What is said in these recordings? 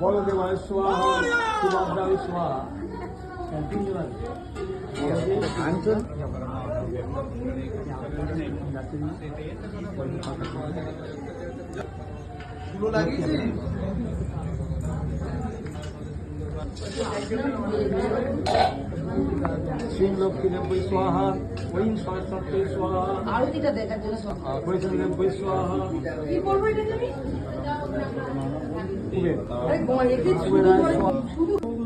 বলদেবায় স্বাহা সুভদ্রায় স্বাহা হ্যাঁ, তিনজন আছে। শ্রীং লক্ষ্মী স্বাহা ঐং সরস্বতী স্বাহা আরতিটা দেখার জন্য বৈষ্ণব স্বাহা কি করব এটা তুমি?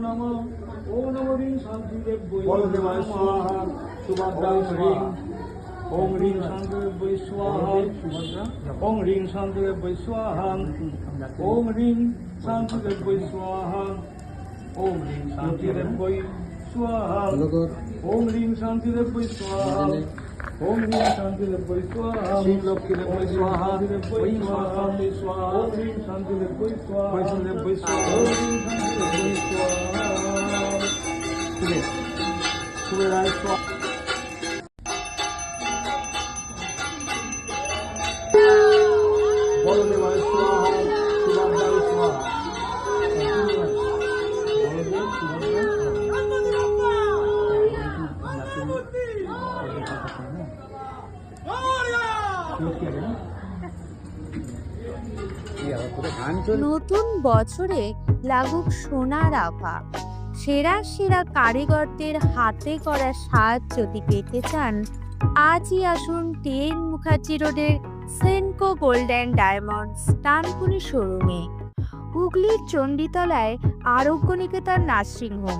নমঃ রিং শান্তিদেব বলদেবায় স্বাহা। সুভদ্রায় রিং। শান্তিদেব স্বাহা। ওম রিং শান্তিদেব স্বাহা। ওম রিং শান্তিদেব স্বাহা। ওম রিং শান্তিদেব স্বাহা। লোকর ওম রিং শান্তিদেব স্বাহা। ওম রিং শান্তিদেব স্বাহা। শ্রী লক্ষ্মী দেব স্বাহা। ওম শান্তি স্বাহা। ওম রিং শান্তিদেব স্বাহা। বৈষ্ণব স্বাহা ওম রিং নতুন বছরে লাগুক সোনার আভা। সেরা সেরা কারিগরদের হাতে করা সাজ যদি পেতে চান, আজই আসুন টেন মুখার্জি রোডের Senco gold and diamonds Dankuni শোরুমে। হুগলির চণ্ডীতলায় আরোগ্য নিকেতন নার্সিংহোম।